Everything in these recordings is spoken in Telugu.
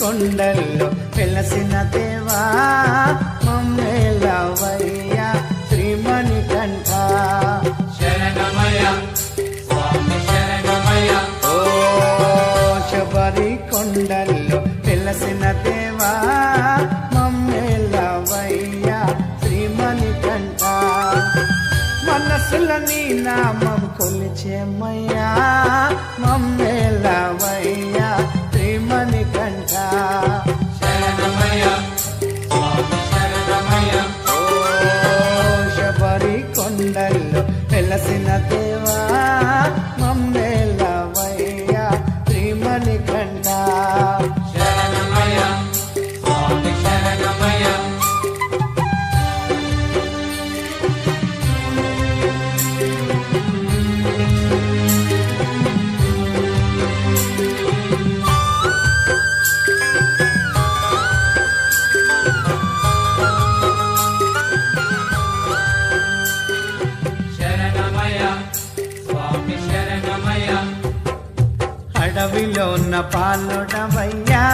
కొండల్లో వెలసిన దేవా మమ్మేలవయ్యా శ్రీమణి కంఠ. శరణమయ ఓ శబరి కొండల్లో వెలసిన దేవా మమ్మేలవయ్యా శ్రీమణి కంఠ. మనసుల నీ నామం కొలిచేమయ్యా మమ్మేలవయ్యా అడవిలో ఉన్న పాలుడవయ్యా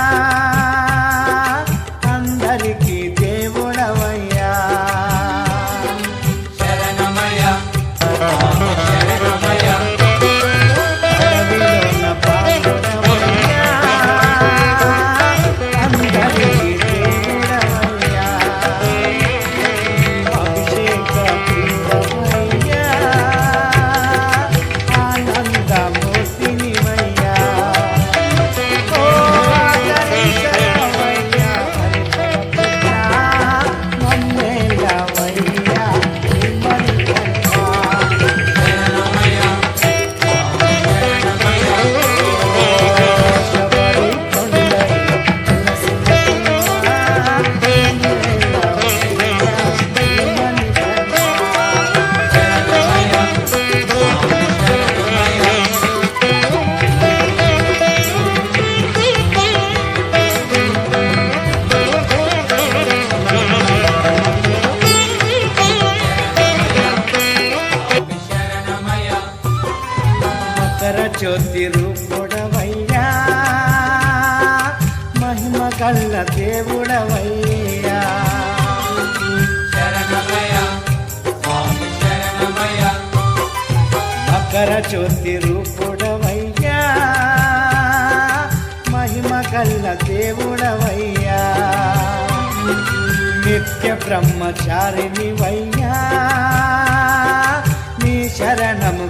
మకర జ్యోతి రూపుడవయ్యా. మహిమ కళ్ళ దేవుడవయ్యా. మకర జ్యోతి రూపుడవయ్యా. మహిమ కళ్ళ దేవుడవయ్యా. నిత్య బ్రహ్మచారిని వయ్యా శరణము